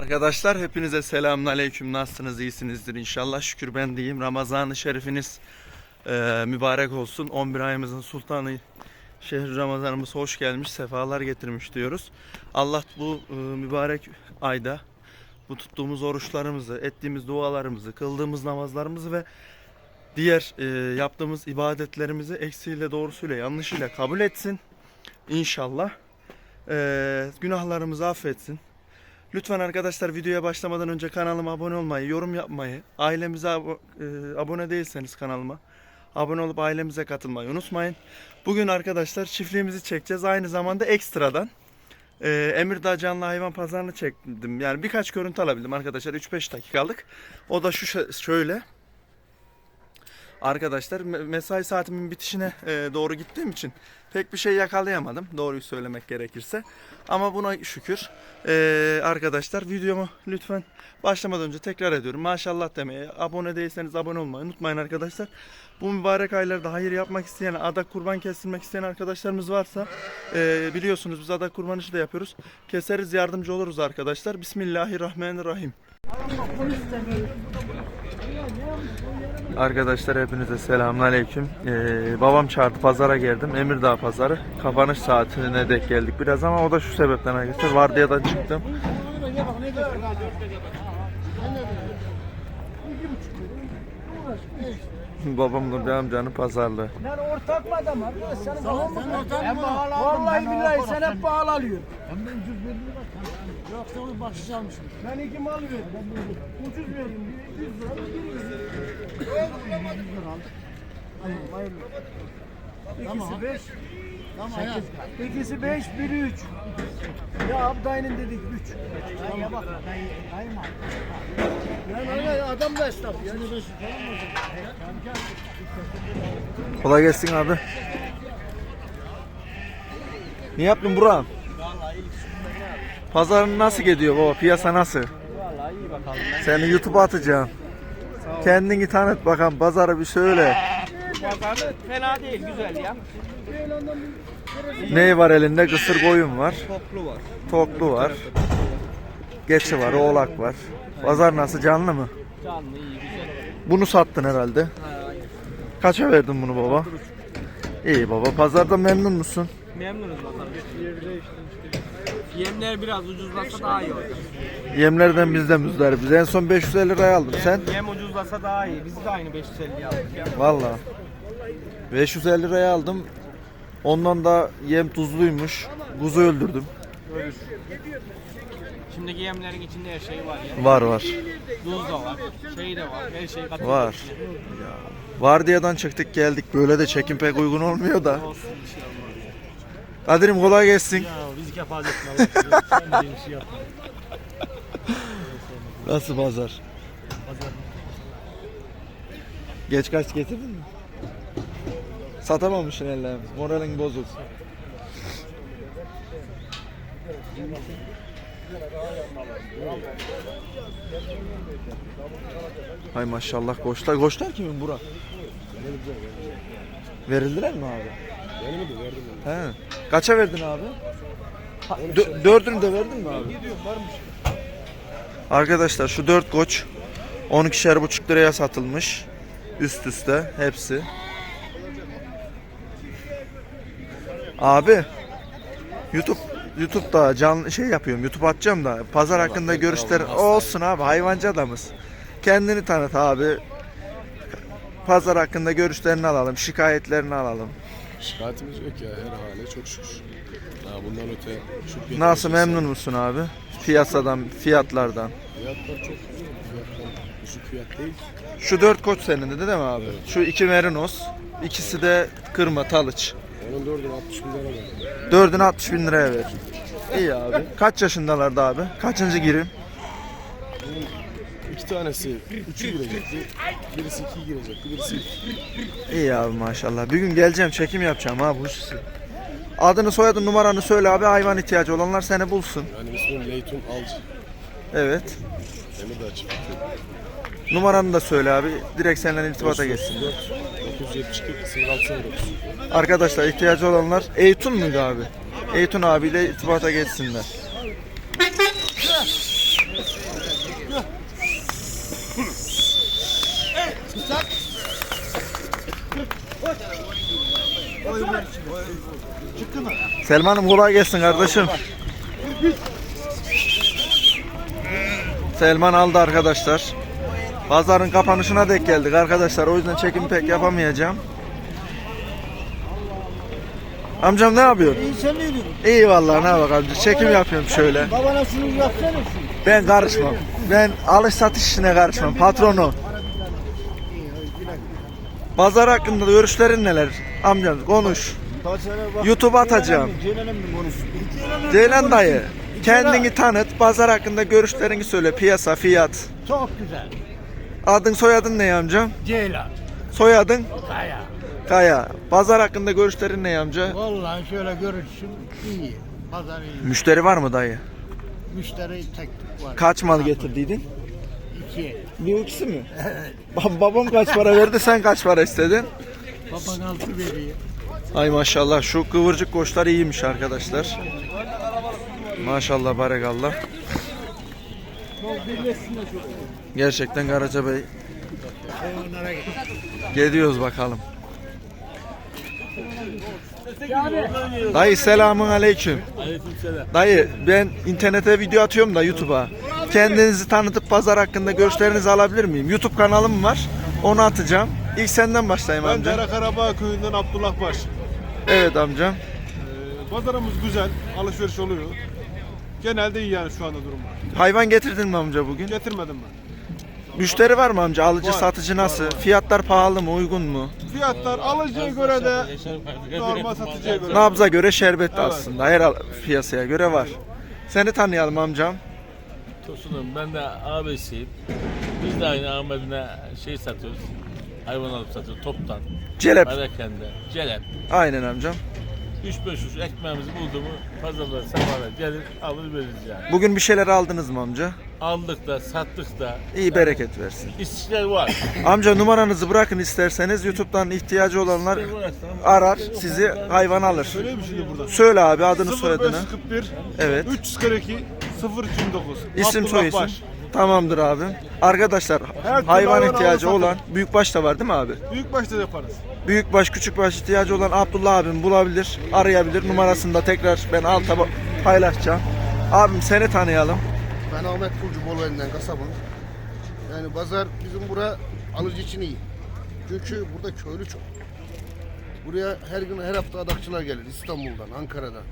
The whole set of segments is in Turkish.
Arkadaşlar hepinize selamünaleyküm. Nasılsınız? İyisinizdir inşallah. Şükür ben de iyiyim. Ramazan-ı Şerifiniz e, mübarek olsun. 11 ayımızın sultanı şehir Ramazanımız hoş gelmiş, sefalar getirmiş diyoruz. Allah bu e, mübarek ayda bu tuttuğumuz oruçlarımızı, ettiğimiz dualarımızı, kıldığımız namazlarımızı ve diğer e, yaptığımız ibadetlerimizi eksiğiyle, doğrusuyla, yanlışıyla kabul etsin. İnşallah. E, günahlarımızı affetsin. Lütfen arkadaşlar videoya başlamadan önce kanalıma abone olmayı, yorum yapmayı, ailemize abo- e, abone değilseniz kanalıma abone olup ailemize katılmayı unutmayın. Bugün arkadaşlar çiftliğimizi çekeceğiz. Aynı zamanda ekstradan e, Emirdağ Canlı Hayvan Pazarını çektim. Yani birkaç görüntü alabildim arkadaşlar 3-5 dakikalık. O da şu şö- şöyle. Arkadaşlar me- mesai saatimin bitişine e, doğru gittiğim için pek bir şey yakalayamadım doğruyu söylemek gerekirse. Ama buna şükür e, arkadaşlar videomu lütfen başlamadan önce tekrar ediyorum. Maşallah demeye abone değilseniz abone olmayı unutmayın arkadaşlar. Bu mübarek aylarda hayır yapmak isteyen, adak kurban kestirmek isteyen arkadaşlarımız varsa e, biliyorsunuz biz adak kurban işi de yapıyoruz. Keseriz yardımcı oluruz arkadaşlar. Bismillahirrahmanirrahim. Arkadaşlar hepinize selamünaleyküm. Ee, babam çağırdı pazara geldim. Emirdağ pazarı. Kapanış saatine denk geldik biraz ama o da şu sebepten arkadaşlar. Vardiyadan çıktım. Babam Nurcan amcanın pazarlığı. Ben ortak mı adam abi? Sen tamam mı? Vallahi billahi sen hep pahalı alıyorsun. Ben ben ucuz verdim bak. Yok sen bahşiş almışım. Ben iki mal verdim. Ucuz verdim. Bir 100 lira bir 100 lira. 100 lira aldık. Tamam hayırlı. İkisi 5. Tamam İkisi 5, biri 3. Ya Abday'ın dedik 3. Ya bak. Yani öyle adam da esnaf. Yani 5 Kolay gelsin abi. Ne yaptın Burak? Pazarın nasıl gidiyor baba? Piyasa nasıl? Vallahi iyi bakalım. Seni YouTube'a atacağım. Kendini tanıt bakalım pazarı bir söyle. Pazarı fena değil, güzel ya. Ne var elinde? Kısır koyun var. Toplu var. Toklu var. Geçi var, oğlak var. Pazar nasıl canlı mı? Canlı, iyi, güzel. Bunu sattın herhalde. Kaça verdin bunu baba? İyi baba. Pazarda memnun musun? Memnunuz bakalım. Yemler biraz ucuzlasa daha iyi olur. Yemlerden biz de müzdaribiz. En son 550 liraya aldım. Sen? Yem ucuzlasa daha iyi. Biz de aynı 550 aldık ya. Valla. 550 liraya aldım. Ondan da yem tuzluymuş. Kuzu öldürdüm. Şimdiki yemlerin içinde her şey var ya. Var var. Tuz da var, şey de var, her şey katılıyor. Var. Vardiyadan çıktık geldik. Böyle de çekim pek uygun olmuyor da. Olsun bir şey. Kadir'im kolay gelsin. Ya biz kefaz etme. Sen de bir şey yapma. Nasıl pazar? Geç kaç getirdin mi? Satamamışsın ellerim. Moralin bozuk. Hay maşallah koçlar. Koçlar kimin Burak? Verildiler mi abi? Verdim verdim. He. Kaça verdin abi? Ha, dö- dördünü de verdin mi abi? Arkadaşlar şu dört koç 12'şer buçuk liraya satılmış. Üst üste hepsi. Abi YouTube YouTube'da canlı şey yapıyorum. YouTube atacağım da pazar hakkında görüşler olsun abi. Hayvancı adamız. Kendini tanıt abi. Pazar hakkında görüşlerini alalım, şikayetlerini alalım. Şikayetimiz yok ya her hale çok şükür. Ha, bundan öte Nasıl memnun musun abi? Piyasadan, fiyatlardan. Fiyatlar çok fiyatlar düşük fiyat değil. Şu dört koç senin de değil mi abi? Şu iki merinos, ikisi de kırma talıç. Onun dördünü 60 bin lira verdim. Dördünü 60 bin liraya ver. İyi abi. Kaç yaşındalardı abi? Kaçıncı girim? İki tanesi üçü girecekti. Birisi iki girecekti. Birisi. İyi abi maşallah. Bir gün geleceğim çekim yapacağım abi hususi. Adını soyadını numaranı söyle abi hayvan ihtiyacı olanlar seni bulsun. Benim ismim Leytun Alcı. Evet. Çiftlikte. Numaranı da söyle abi. Direkt seninle irtibata geçsin. 4 972 06 09. Arkadaşlar ihtiyacı olanlar Eytun muydu abi? Eytun abiyle irtibata geçsinler. Selman'ım kolay gelsin kardeşim. Selman aldı arkadaşlar. Pazarın kapanışına denk geldik arkadaşlar. O yüzden çekim pek yapamayacağım. Amcam ne yapıyorsun? İyi sen miydin? İyi vallahi ne bak amca. Çekim yapıyorum şöyle. Babana şunu yapsana şunu. Ben karışmam. Ben alış satış işine karışmam. Patronu. Pazar hakkında görüşlerin neler? Amcam konuş. YouTube atacağım. Ceylan dayı. Kendini tanıt. Pazar hakkında görüşlerini söyle. Piyasa, fiyat. Çok güzel. Adın soyadın ne amcam? Ceylan. Soyadın? Kaya. Kaya. Pazar hakkında görüşlerin ne amca? Vallahi şöyle görürsün iyi. Pazar iyi. Müşteri var mı dayı? Müşteri tek var. Kaç mal getirdiydin? İki. Bir ikisi mi? Ba- Babam kaç para verdi sen kaç para istedin? Baban altı veriyor. Ay maşallah şu kıvırcık koçlar iyiymiş arkadaşlar. Maşallah barekallah. Gerçekten Karaca Bey. Geliyoruz bakalım. Dayı selamun aleyküm. Dayı ben internete video atıyorum da YouTube'a. Kendinizi tanıtıp pazar hakkında görüşlerinizi alabilir miyim? YouTube kanalım var. Onu atacağım. İlk senden başlayayım Ben amca. Karakarabağ köyünden Abdullah Baş. Evet amcam. Ee, pazarımız güzel, alışveriş oluyor. Genelde iyi yani şu anda durum. Hayvan getirdin mi amca bugün? Getirmedim ben. Müşteri var mı amca? Alıcı Var, satıcı nasıl? var, var. Fiyatlar pahalı mı? Uygun mu? Fiyatlar alıcıya göre de normal satıcıya göre. de. Nabza göre şerbetli Evet. aslında. Her al- piyasaya göre var. Seni tanıyalım amcam. Tosunum ben de abisiyim. Biz de aynı Ahmet'ine şey satıyoruz. Hayvan alıp satıyoruz toptan. Celep. Perakende, celep. Aynen amcam. 3-5 kuruş ekmeğimizi buldu mu pazarlar sabahlar gelir alır veririz yani. Bugün bir şeyler aldınız mı amca? Aldık da sattık da İyi bereket versin. işçiler var. Amca numaranızı bırakın isterseniz YouTube'dan ihtiyacı olanlar arar sizi hayvan alır. Söyleyeyim mi şimdi burada? Söyle abi adını soyadını. 0541 Evet. 342 029. İsim soy isim. Tamamdır abi. Arkadaşlar Her hayvan hayvan ihtiyacı alır olan büyükbaş da var değil mi abi? Büyük başta yaparız. Büyükbaş, küçükbaş ihtiyacı olan Abdullah abim bulabilir, arayabilir. Numarasını da tekrar ben alta ba- paylaşacağım. Abim seni tanıyalım. Ben Ahmet Kulcu Bolu'ndan kasabım. Yani pazar bizim bura alıcı için iyi. Çünkü burada köylü çok. Buraya her gün her hafta adakçılar gelir İstanbul'dan, Ankara'dan,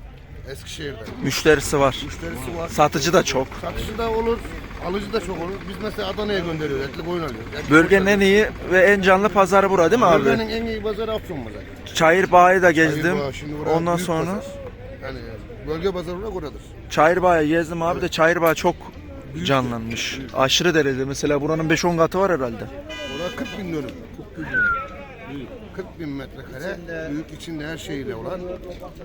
Eskişehir'den. Müşterisi var. Müşterisi var. Satıcı da çok. Satıcı da olur, alıcı da çok olur. Biz mesela Adana'ya gönderiyoruz, etli koyun alıyoruz. Etli Bölgenin en iyi ve en canlı pazarı bura değil mi abi? Bölgenin en iyi pazarı Afyon pazarı. Çayırbağ'ı da gezdim. Hayır, bu şimdi bura Ondan büyük sonra pazar. Yani bölge pazarı bura buradır. Çayırbağ'ı gezdim abi de Çayırbağ çok canlanmış. Aşırı derecede. Mesela buranın 5-10 katı var herhalde. Orada 40 bin dönüm. 40 bin dönüm. 40 bin metrekare büyük içinde her şeyle olan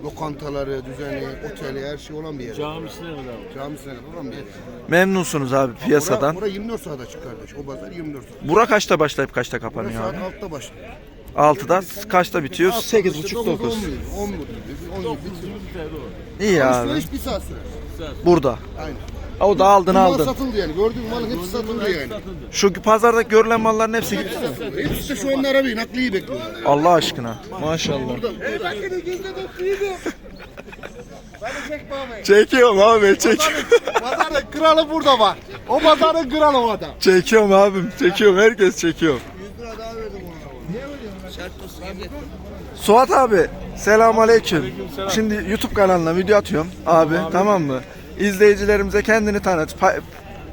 lokantaları, düzeni, oteli her şey olan bir yer. Camisine mi daha? Camisine kadar olan bir yer. Memnunsunuz abi piyasadan. Bura, bura 24 saat açık kardeş. O pazar 24 saat. Bura kaçta başlayıp kaçta Bura kapanıyor saat abi? 6'da başlıyor. 6'da kaçta bitiyor? 8.30 9. 9. 11, 11, 17. İyi abi. Alışveriş bir saat sürer. Burada. Aynen. O da aldın Bu mal aldın. satıldı yani. Gördüğün malın hepsi satıldı yani. Şu pazarda görülen malların hepsi gitti. Hepsi de şu anda arabayı nakliyi bekliyor. Allah aşkına. Maşallah. Çekiyorum abi çekiyorum. Pazarın kralı burada var. O pazarın kralı o adam. çekiyorum abim çekiyorum herkes çekiyor. Suat abi selam aleyküm. Şimdi YouTube kanalına video atıyorum abi tamam mı? İzleyicilerimize kendini tanıt. Pa-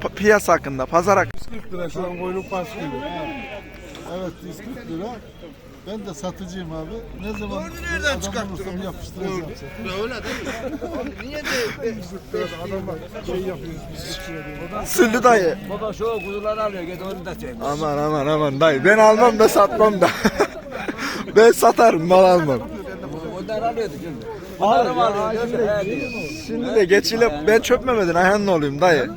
pa- piyasa hakkında, pazar hakkında. 40 lira şu an koyunun pas gibi. Evet 140 lira. Ben de satıcıyım abi. Ne zaman nereden çıkarttın? yapıştıracağım. Öyle değil mi? Niye de Adamlar şey yapıyoruz biz. Süllü dayı. Baba şu kuzuları alıyor git onu da çek. Aman aman aman dayı. Ben almam da satmam da. ben satarım mal almam. Onlar alıyordu şimdi. Bunları mı alıyor? He, diyor. Şimdi de geçiyle ben çöpmemedin Ayhan'la olayım dayı.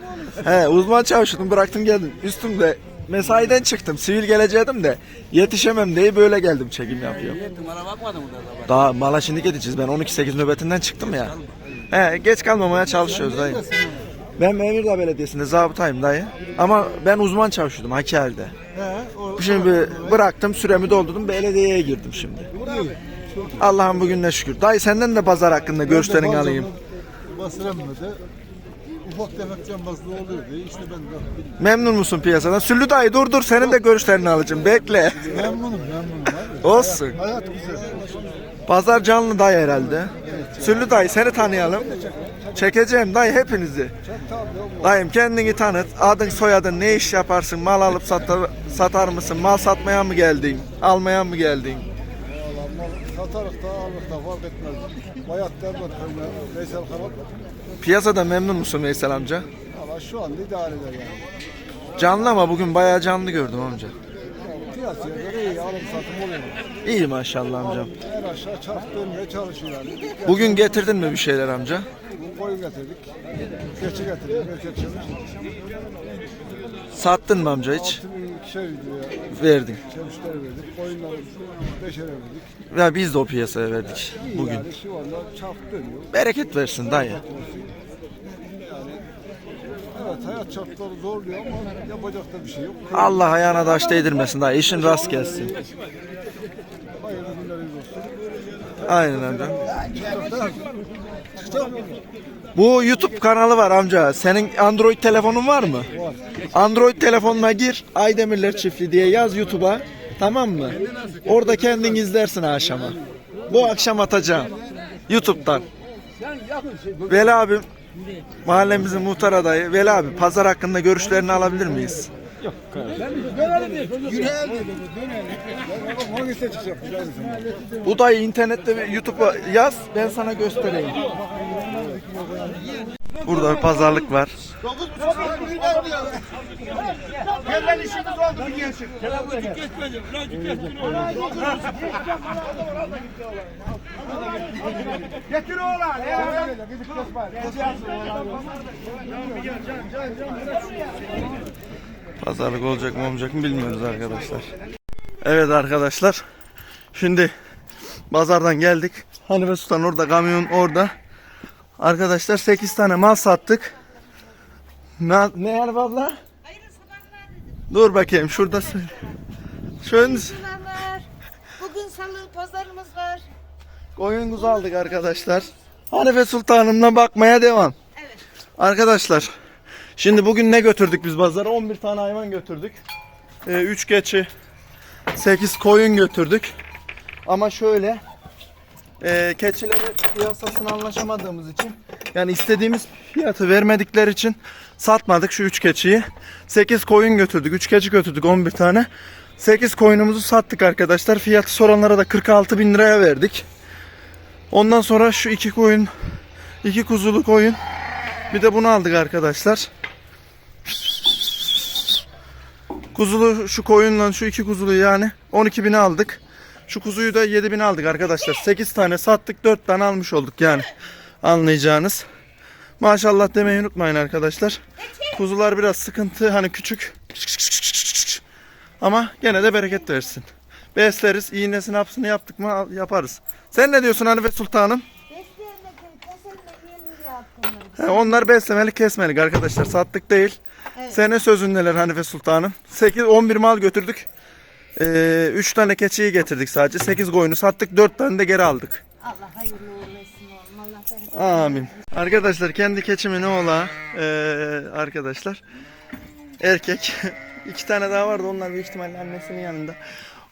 He uzman çavuştum bıraktım geldim. Üstümde mesaiden çıktım. Sivil gelecektim de yetişemem diye böyle geldim çekim yapıyorum. Yettim bana? Daha mala şimdi gideceğiz. Ben 12-8 nöbetinden çıktım ya. He geç kalmamaya çalışıyoruz dayı. Ben Emirdağ Belediyesi'nde zabıtayım dayı. Ama ben uzman çavuşuydum Hakkari'de. Şimdi bıraktım süremi doldurdum belediyeye girdim şimdi. Allah'ım bugün ne şükür. Dayı senden de pazar hakkında görüşlerini alayım. Basırammadı. Ufak tefek cambazlığı oluyordu. İşte ben de bilmiyorum. Memnun musun piyasadan? Süllü dayı dur dur senin de görüşlerini alacağım. Bekle. Memnunum memnunum abi. Olsun. Hayat güzel. Pazar canlı dayı herhalde. Süllü dayı seni tanıyalım. Çekeceğim dayı hepinizi. Dayım kendini tanıt. Adın soyadın ne iş yaparsın? Mal alıp satar, satar mısın? Mal satmaya mı geldin? Almaya mı geldin? Satarık da alırık da fark etmez. Bayat Derbat köyüne Veysel Karat. Piyasada memnun musun Veysel amca? Valla şu anda idare eder yani. Canlı ama bugün bayağı canlı gördüm amca. Piyasaya göre iyi alım satım oluyor. İyi maşallah amcam. Her aşağı çarp dönmeye çalışıyor yani. Bugün getirdin mi bir şeyler amca? Bugün koyun getirdik. Keçi getirdik. Erkek çevir. Sattın mı amca hiç? Altı bin ikişer liraya Verdin. çemişler verdik. Koyunları beşer verdik. Ya biz de o piyasaya verdik İyi bugün. yani şu anda çarp dönüyor. Bereket versin dayı. Evet hayat şartları zorluyor ama yapacak da bir şey yok. Allah ayağına taş değdirmesin dayı. İşin rast gelsin. Hayırlı günleriniz olsun. Aynen amca. Bu YouTube kanalı var amca. Senin Android telefonun var mı? Android telefonuna gir. Aydemirler Çiftliği diye yaz YouTube'a. Tamam mı? Orada kendin izlersin akşama. Bu akşam atacağım. YouTube'dan. Veli abim mahallemizin muhtar adayı. Veli abi pazar hakkında görüşlerini alabilir miyiz? Bu dayı internette ve YouTube'a yaz ben sana göstereyim. Burada bir pazarlık var. Getir oğlan. Pazarlık olacak mı olmayacak mı bilmiyoruz arkadaşlar. Evet arkadaşlar. Şimdi pazardan geldik. Hanife Sultan orada kamyon orada. Arkadaşlar 8 tane mal sattık. Ne, ne Hanife abla? Dur bakayım şurada söyle. Şöyle. Bugün salı pazarımız var. koyun kuzu aldık arkadaşlar. Hanife Sultanımla bakmaya devam. Evet. Arkadaşlar şimdi bugün ne götürdük biz pazara? 11 tane hayvan götürdük. 3 keçi, 8 koyun götürdük. Ama şöyle e, keçileri piyasasını anlaşamadığımız için yani istediğimiz fiyatı vermedikleri için satmadık şu 3 keçiyi. 8 koyun götürdük, 3 keçi götürdük 11 tane. 8 koyunumuzu sattık arkadaşlar. Fiyatı soranlara da 46 bin liraya verdik. Ondan sonra şu iki koyun, iki kuzulu koyun bir de bunu aldık arkadaşlar. Kuzulu şu koyunla şu iki kuzulu yani 12 bine aldık. Şu kuzuyu da 7 bine aldık arkadaşlar. 8 tane sattık 4 tane almış olduk yani. Anlayacağınız. Maşallah demeyi unutmayın arkadaşlar. Kuzular biraz sıkıntı hani küçük. Ama gene de bereket versin. Besleriz. iğnesini hapsını yaptık mı yaparız. Sen ne diyorsun Hanife Sultanım? He, onlar beslemelik kesmelik arkadaşlar. Sattık değil. Sene sözündeler Hanife Sultanım. 8 11 mal götürdük. 3 tane keçiyi getirdik sadece. 8 koyunu sattık. 4 tane de geri aldık. Allah hayırlı uğurlu etsin oğlum. Allah bereket Amin. Arkadaşlar kendi keçimin oğla arkadaşlar. Erkek. İki tane daha vardı. Onlar büyük ihtimalle annesinin yanında.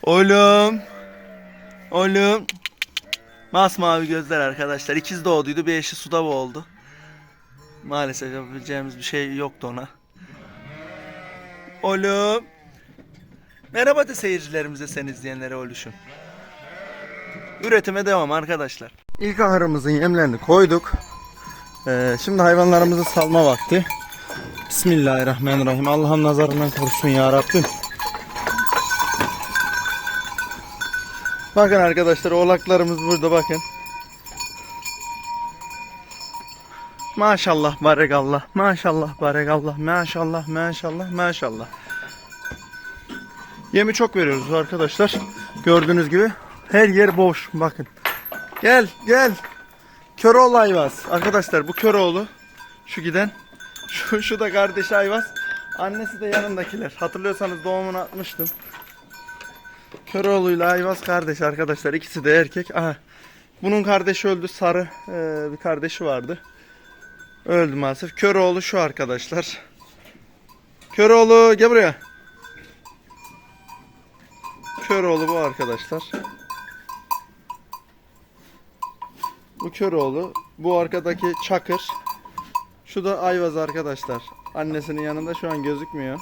Oğlum. Oğlum. Masmavi gözler arkadaşlar. İkiz doğduydu. Bir eşi suda boğuldu. Maalesef yapabileceğimiz bir şey yoktu ona. Oğlum. Merhaba de seyircilerimize sen izleyenlere oluşum. Üretime devam arkadaşlar. İlk ahırımızın yemlerini koyduk. Ee, şimdi hayvanlarımızı salma vakti. Bismillahirrahmanirrahim. Allah'ım nazarından korusun ya Rabbim. Bakın arkadaşlar oğlaklarımız burada bakın. Maşallah barekallah. Maşallah barekallah. Maşallah maşallah maşallah. Yemi çok veriyoruz arkadaşlar. Gördüğünüz gibi her yer boş. Bakın. Gel gel. Köroğlu Ayvaz. Arkadaşlar bu Köroğlu. Şu giden. Şu, şu da kardeşi Ayvaz. Annesi de yanındakiler. Hatırlıyorsanız doğumunu atmıştım. Köroğlu'yla Ayvaz kardeş arkadaşlar. İkisi de erkek. Aha. Bunun kardeşi öldü. Sarı e, bir kardeşi vardı. Öldü maalesef. Köroğlu şu arkadaşlar. Köroğlu gel buraya. Köroğlu bu arkadaşlar. Bu Köroğlu. Bu arkadaki Çakır. Şu da Ayvaz arkadaşlar. Annesinin yanında şu an gözükmüyor.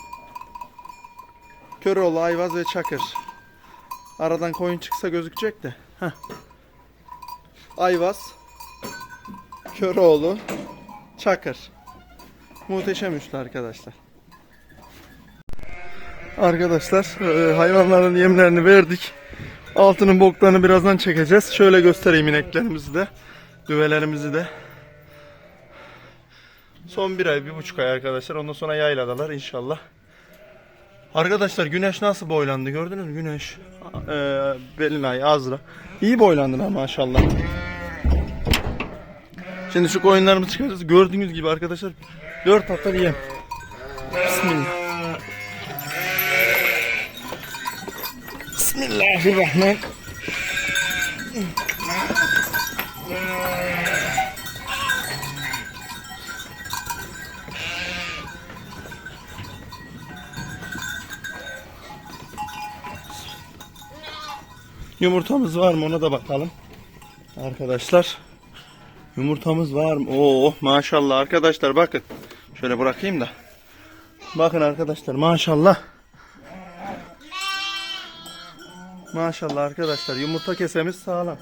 Köroğlu, Ayvaz ve Çakır. Aradan koyun çıksa gözükecek de. Heh. Ayvaz, Köroğlu, Çakır. Muhteşem üçlü arkadaşlar. Arkadaşlar e, hayvanların yemlerini verdik. Altının boklarını birazdan çekeceğiz. Şöyle göstereyim ineklerimizi de. Düvelerimizi de. Son bir ay, bir buçuk ay arkadaşlar. Ondan sonra yayladalar inşallah. Arkadaşlar güneş nasıl boylandı gördünüz mü güneş? Ee, Belinay, Azra. İyi boylandılar maşallah. Şimdi şu koyunlarımızı çıkaracağız. Gördüğünüz gibi arkadaşlar 4 hafta bir yem. Bismillah. Bismillahirrahmanirrahim. Yumurtamız var mı ona da bakalım. Arkadaşlar. Yumurtamız var mı? Oo maşallah arkadaşlar bakın. Şöyle bırakayım da. Bakın arkadaşlar maşallah. Maşallah arkadaşlar yumurta kesemiz sağlam.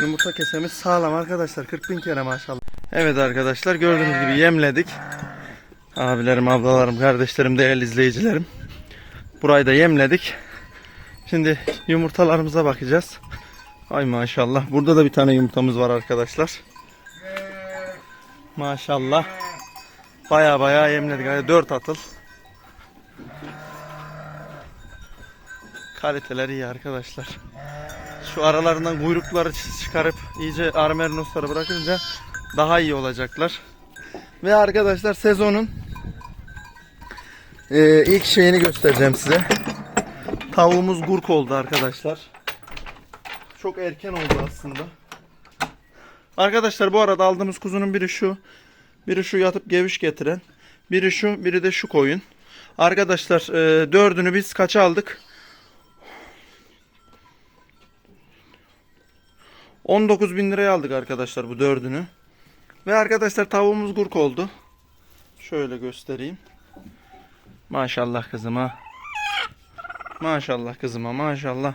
Yumurta kesemiz sağlam arkadaşlar 40 bin kere maşallah. Evet arkadaşlar gördüğünüz gibi yemledik. Abilerim, ablalarım, kardeşlerim, değerli izleyicilerim. Burayı da yemledik. Şimdi yumurtalarımıza bakacağız. Ay maşallah. Burada da bir tane yumurtamız var arkadaşlar. Maşallah. Baya baya yemledik. Hadi 4 atıl. Kaliteleri iyi arkadaşlar. Şu aralarından kuyrukları çıkarıp iyice armerinosları bırakınca daha iyi olacaklar. Ve arkadaşlar sezonun e, ilk şeyini göstereceğim size. Tavuğumuz gurk oldu arkadaşlar. Çok erken oldu aslında. Arkadaşlar bu arada aldığımız kuzunun biri şu. Biri şu yatıp geviş getiren. Biri şu, biri de şu koyun. Arkadaşlar e, dördünü biz kaça aldık? 19 bin liraya aldık arkadaşlar bu dördünü. Ve arkadaşlar tavuğumuz gurk oldu. Şöyle göstereyim. Maşallah kızıma. Maşallah kızıma maşallah.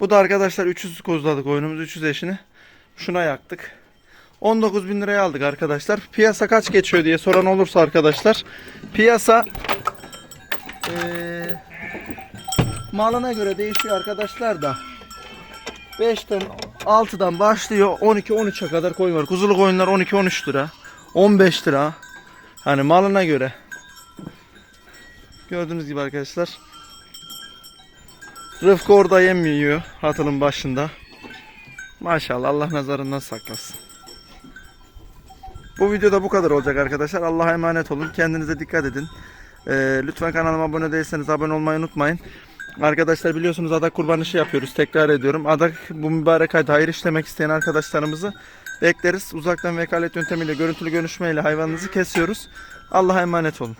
Bu da arkadaşlar 300 kozladık oyunumuz 300 eşini. Şuna yaktık. 19 bin liraya aldık arkadaşlar. Piyasa kaç geçiyor diye soran olursa arkadaşlar. Piyasa eee, malına göre değişiyor arkadaşlar da. 5'ten 6'dan başlıyor 12-13'e kadar koyun var. Kuzulu koyunlar 12-13 lira. 15 lira. Hani malına göre. Gördüğünüz gibi arkadaşlar. Rıfkı orada yem yiyor başında. Maşallah Allah nazarından saklasın. Bu videoda bu kadar olacak arkadaşlar. Allah'a emanet olun. Kendinize dikkat edin. Ee, lütfen kanalıma abone değilseniz abone olmayı unutmayın. Arkadaşlar biliyorsunuz adak kurban işi yapıyoruz. Tekrar ediyorum. Adak bu mübarek ayda hayır işlemek isteyen arkadaşlarımızı bekleriz. Uzaktan vekalet yöntemiyle görüntülü görüşmeyle hayvanınızı kesiyoruz. Allah'a emanet olun.